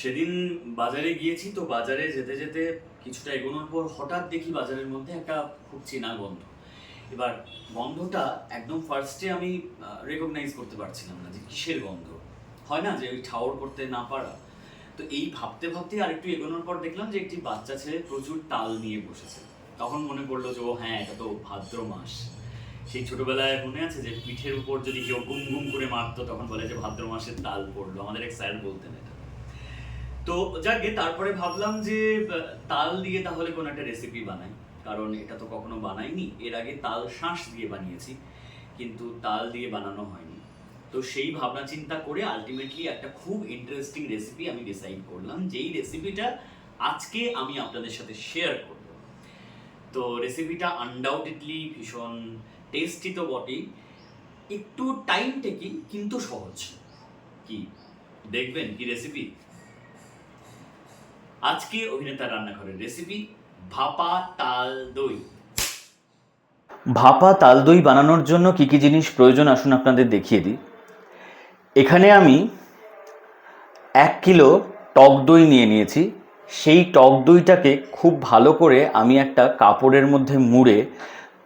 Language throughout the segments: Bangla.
সেদিন বাজারে গিয়েছি তো বাজারে যেতে যেতে কিছুটা এগোনোর পর হঠাৎ দেখি বাজারের মধ্যে একটা খুব চেনা গন্ধ। এবার গন্ধটা একদম ফার্স্টে আমি রেকগনাইজ করতে পারছিলাম না যে কিসের গন্ধ। হয় না যে ওই ঠাওর করতে না পারা। তো এই ভাবতে ভাবতে আর একটু এগোনোর পর দেখলাম যে একটি বাচ্চা ছেলে প্রচুর তাল নিয়ে বসেছে। তখন মনে পড়ল যে, ও হ্যাঁ এটা তো ভাদ্র মাস। সেই ছোটবেলায় মনে আছে যে পিঠের উপর যদি কেউ গুম গুম করে মারতো, তখন বলে যে, ভাদ্র মাসের তাল পড়ল। আমাদের এক স্যার বলতেন এটা। তো যাকে তারপরে ভাবলাম যে তাল দিয়ে তাহলে কোনো একটা রেসিপি বানাই। কারণ এটা তো কখনো বানাইনি, এর আগে তাল শাঁস দিয়ে বানিয়েছি, কিন্তু তাল দিয়ে বানানো হয়নি। তো সেই ভাবনা চিন্তা করে আলটিমেটলি একটা খুব ইন্টারেস্টিং রেসিপি আমি ডিসাইড করলাম, যেই রেসিপিটা আজকে আমি আপনাদের সাথে শেয়ার করব। তো রেসিপিটা আনডাউটেডলি ভীষণ টেস্টি তো বটেই, একটু টাইম টেকিং কিন্তু সহজ। কি? দেখবেন কি রেসিপি আজকে অভিনেতা রান্নাঘরের রেসিপি ভাপা তাল দই। ভাপা তাল দই বানানোর জন্য কি কি জিনিস প্রয়োজন? আসুন আপনাদের দেখিয়ে দিই। এখানে আমি এক কিলো টক দই নিয়ে নিয়েছি। সেই টক দইটাকে খুব ভালো করে আমি একটা কাপড়ের মধ্যে মুড়ে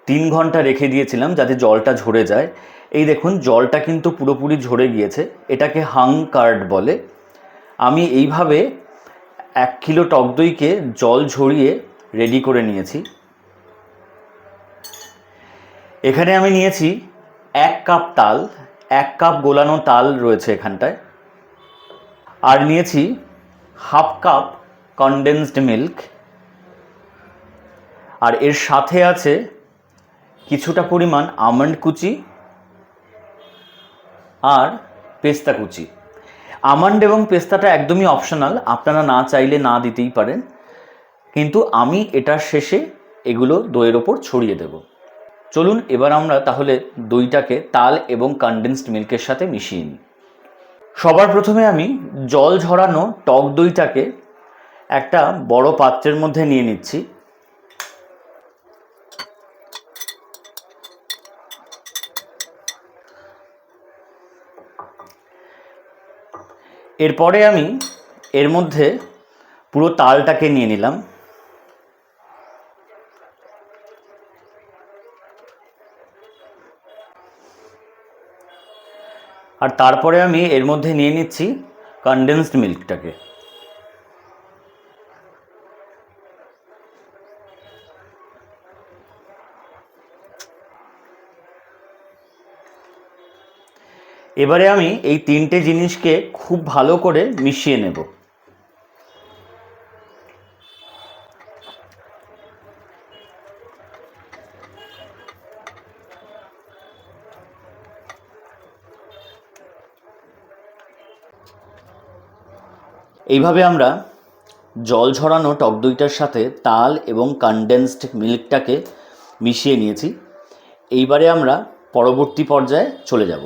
তিন ঘণ্টা রেখে দিয়েছিলাম যাতে জলটা ঝরে যায়। এই দেখুন, জলটা কিন্তু পুরোপুরি ঝরে গিয়েছে। এটাকে হাং কার্ড বলে। আমি এইভাবে এক কিলো টক দইকে জল ঝরিয়ে রেডি করে নিয়েছি। এখানে আমি নিয়েছি এক কাপ তাল, এক কাপ গোলানো তাল রয়েছে এখানটায়। আর নিয়েছি হাফ কাপ কনডেন্সড মিল্ক আর এর সাথে আছে কিছুটা পরিমাণ আমন্ড কুচি আর পেস্তা কুচি। আমন্ড এবং পেস্তাটা একদমই অপশনাল আপনারা না চাইলে না দিতেই পারেন। কিন্তু আমি এটার শেষে এগুলো দইয়ের ওপর ছড়িয়ে দেব। চলুন এবার আমরা তাহলে দইটাকে তাল এবং কনডেন্সড মিল্কের সাথে মিশিয়ে নিই। সবার প্রথমে আমি জল ঝরানো টক দইটাকে একটা বড় পাত্রের মধ্যে নিয়ে নিচ্ছি। এরপরে আমি এর মধ্যে পুরো তালটাকে নিয়ে নিলাম। আর তারপরে আমি এর মধ্যে নিয়ে নিচ্ছি কনডেন্সড মিল্কটাকে এবারে আমি এই তিনটে জিনিসকে খুব ভালো করে মিশিয়ে নেব। এইভাবে আমরা জল ঝরানো টক দইটার সাথে তাল এবং কনডেন্সড মিল্কটাকে মিশিয়ে নিয়েছি। এইবারে আমরা পরবর্তী পর্যায়ে চলে যাব।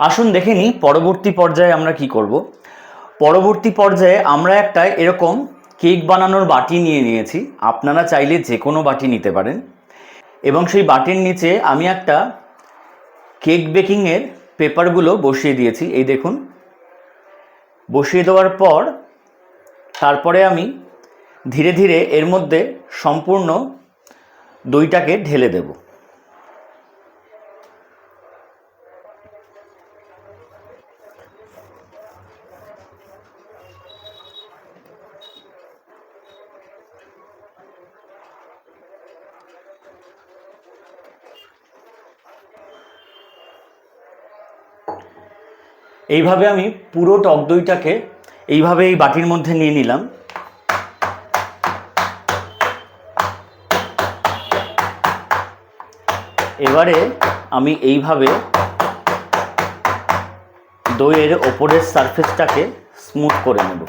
আসুন দেখে নিই পরবর্তী পর্যায়ে আমরা কি করব। পরবর্তী পর্যায়ে আমরা একটা এরকম কেক বানানোর বাটি নিয়ে নিয়েছি। আপনারা চাইলে যে কোনো বাটি নিতে পারেন। এবং সেই বাটির নিচে আমি একটা কেক বেকিংয়ের পেপারগুলো বসিয়ে দিয়েছি। এই দেখুন। বসিয়ে দেওয়ার পর তারপরে আমি ধীরে ধীরে এর মধ্যে সম্পূর্ণ দইটাকে ঢেলে দেবো। এইভাবে আমি পুরো টক দইটাকে এইভাবে এই বাটির মধ্যে নিয়ে নিলাম। এবারে আমি এইভাবে দইয়ের ওপরের সারফেসটাকে স্মুথ করে নেব।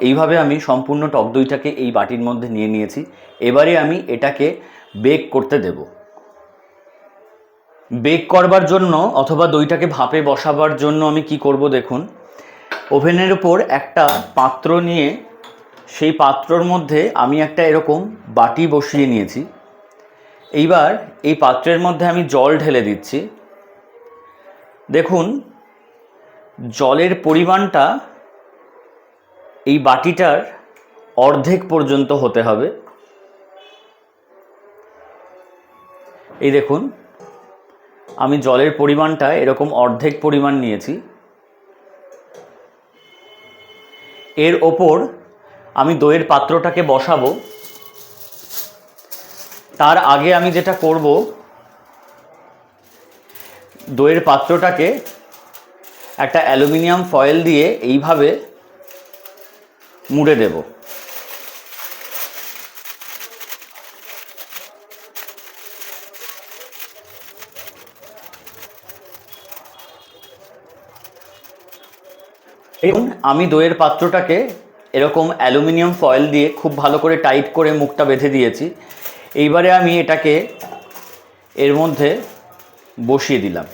এইভাবে আমি সম্পূর্ণ টক দইটাকে এই বাটির মধ্যে নিয়ে নিয়েছি। এবারে আমি এটাকে বেক করতে দেব। বেক করবার জন্য অথবা দইটাকে ভাপে বসাবার জন্য আমি কি করব দেখুন। ওভেনের উপর একটা পাত্র নিয়ে সেই পাত্রর মধ্যে আমি একটা এরকম বাটি বসিয়ে নিয়েছি। এইবার এই পাত্রের মধ্যে আমি জল ঢেলে দিচ্ছি। দেখুন, জলের পরিমাণটা এই বাটিটার অর্ধেক পর্যন্ত হতে হবে। এই দেখুন, আমি জলের পরিমাণটা এরকম অর্ধেক পরিমাণ নিয়েছি। এর ওপর আমি দইয়ের পাত্রটাকে বসাবো। তার আগে আমি যেটা করব, দইয়ের পাত্রটাকে একটা অ্যালুমিনিয়াম ফয়েল দিয়ে এইভাবে মুড়ে দেব। এবং আমি দইয়ের পাত্রটাকে এরকম অ্যালুমিনিয়াম ফয়েল দিয়ে খুব ভালো করে টাইট করে মুখটা বেঁধে দিয়েছি। এইবারে আমি এটাকে এর মধ্যে বসিয়ে দিলাম।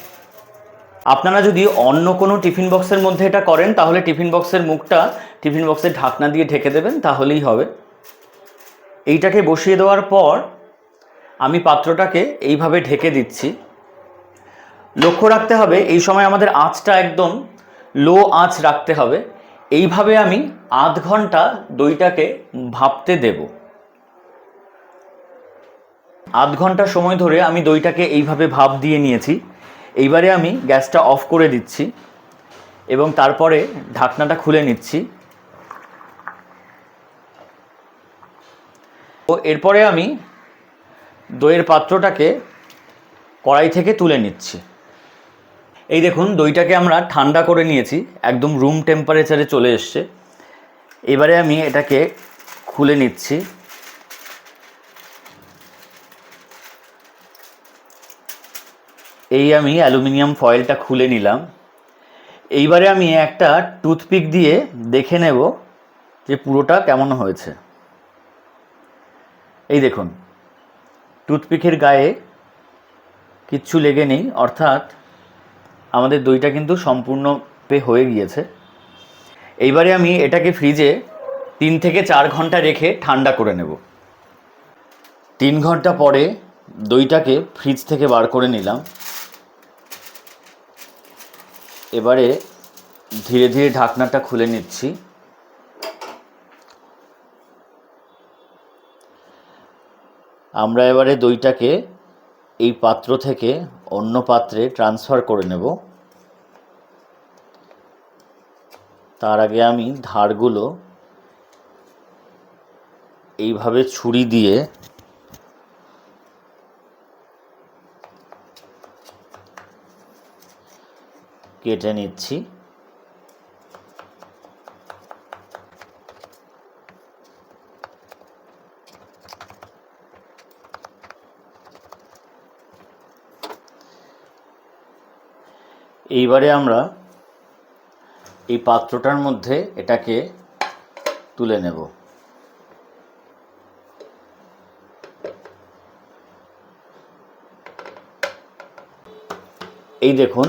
আপনারা যদি অন্য কোনো টিফিন বক্সের মধ্যে এটা করেন, তাহলে টিফিন বক্সের মুখটা টিফিন বক্সের ঢাকনা দিয়ে ঢেকে দেবেন, তাহলেই হবে। এইটাকে বসিয়ে দেওয়ার পর আমি পাত্রটাকে এইভাবে ঢেকে দিচ্ছি। লক্ষ্য রাখতে হবে, এই সময় আমাদের আঁচটা একদম লো আঁচ রাখতে হবে। এইভাবে আমি আধ ঘণ্টা দইটাকে ভাপতে দেব। আধ ঘণ্টা সময় ধরে আমি দইটাকে এইভাবে ভাপ দিয়ে নিয়েছি। এইবারে আমি গ্যাসটা অফ করে দিচ্ছি এবং তারপরে ঢাকনাটা খুলে নিচ্ছি। ও এরপরে আমি দইয়ের পাত্রটাকে কড়াই থেকে তুলে নিচ্ছি। এই দেখুন, দইটাকে আমরা ঠান্ডা করে নিয়েছি, একদম রুম টেম্পারেচারে চলে এসছে। এবারে আমি এটাকে খুলে নিচ্ছি। এই আমি অ্যালুমিনিয়াম ফয়েলটা খুলে নিলাম। এইবারে আমি একটা টুথপিক দিয়ে দেখে নেব যে পুরোটা কেমন হয়েছে। এই দেখুন, টুথপিকের গায়ে কিচ্ছু লেগে নেই, অর্থাৎ আমাদের দইটা কিন্তু সম্পূর্ণ পে হয়ে গিয়েছে। এইবারে আমি এটাকে ফ্রিজে তিন থেকে চার ঘণ্টা রেখে ঠান্ডা করে নেব। তিন ঘণ্টা পরে দইটাকে ফ্রিজ থেকে বার করে নিলাম। এবারে ধীরে ধীরে ঢাকনাটা খুলে নিচ্ছি। আমরা এবারে দইটাকে এই পাত্র থেকে অন্য পাত্রে ট্রান্সফার করে নেব। তার আগে আমি ধারগুলো এইভাবে ছুরি দিয়ে কেটে নিচ্ছি। এইবারে আমরা এই পাত্রটার মধ্যে এটাকে তুলে নেব। এই দেখুন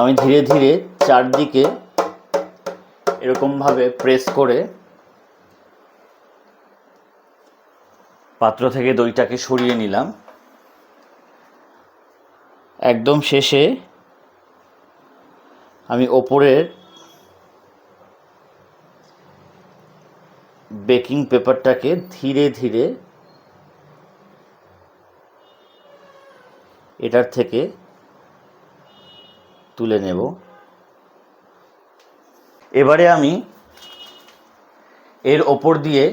আমি ধীরে ধীরে চারদিকে এরকমভাবে প্রেস করে পাত্র থেকে দইটাকে সরিয়ে নিলাম। একদম শেষে আমি ওপরের বেকিং পেপারটাকে ধীরে ধীরে এটার থেকে তুলে নেব। এবারে আমি এর ওপর দিয়ে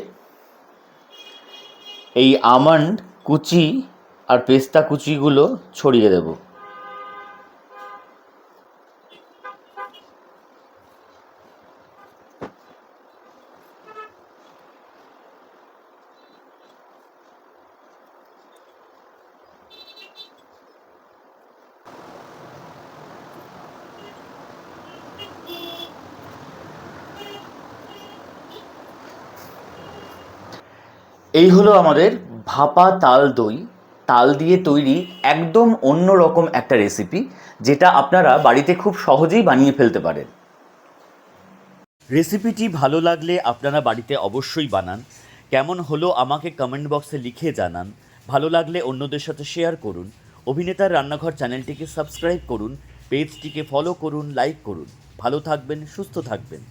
এই আমন্ড, কুচি আর পেস্তা কুচিগুলো ছড়িয়ে দেবো। এই হলো আমাদের ভাপা তাল দই। তাল দিয়ে তৈরি একদম অন্য রকম একটা রেসিপি যেটা আপনারা বাড়িতে খুব সহজেই বানিয়ে ফেলতে পারেন। রেসিপিটি ভালো লাগলে আপনারা বাড়িতে অবশ্যই বানান। কেমন হলো আমাকে কমেন্ট বক্সে লিখে জানান। ভালো লাগলে অন্যদের সাথে শেয়ার করুন। অভিনেতার রান্নাঘর চ্যানেলটিকে সাবস্ক্রাইব করুন। পেজটিকে ফলো করুন লাইক করুন। ভালো থাকবেন, সুস্থ থাকবেন।